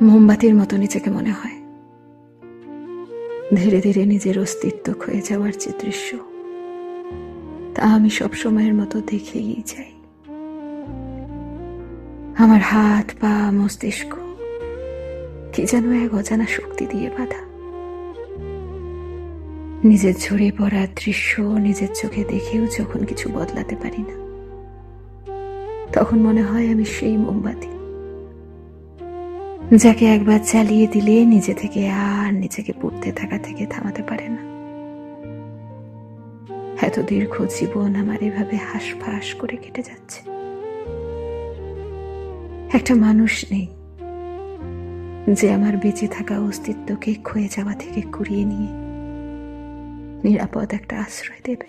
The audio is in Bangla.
মোমবাতির মতো নিজেকে মনে হয়। ধীরে ধীরে নিজের অস্তিত্ব ক্ষয়ে যাওয়ার যে দৃশ্য, তা আমি সব সময়ের মতো দেখেই যাই। আমার হাত, পা, মস্তিষ্ক, কি যেন এক অজানা শক্তি দিয়ে বাঁধা। নিজের ঝরে পড়া দৃশ্য নিজের চোখে দেখেও যখন কিছু বদলাতে পারি না, তখন মনে হয় আমি সেই মোমবাতি। যাকে একবার চালিয়ে দিলে নিজে থেকে আর নিজেকে পড়তে থাকা থেকে থামাতে পারে না। এত দীর্ঘ জীবন আমার এভাবে হাঁসফাঁস করে কেটে যাচ্ছে। একটা মানুষ নেই যে আমার বেঁচে থাকা অস্তিত্বকে ক্ষয়ে যাওয়া থেকে কুড়িয়ে নিয়ে নিরাপদ একটা আশ্রয় দেবে।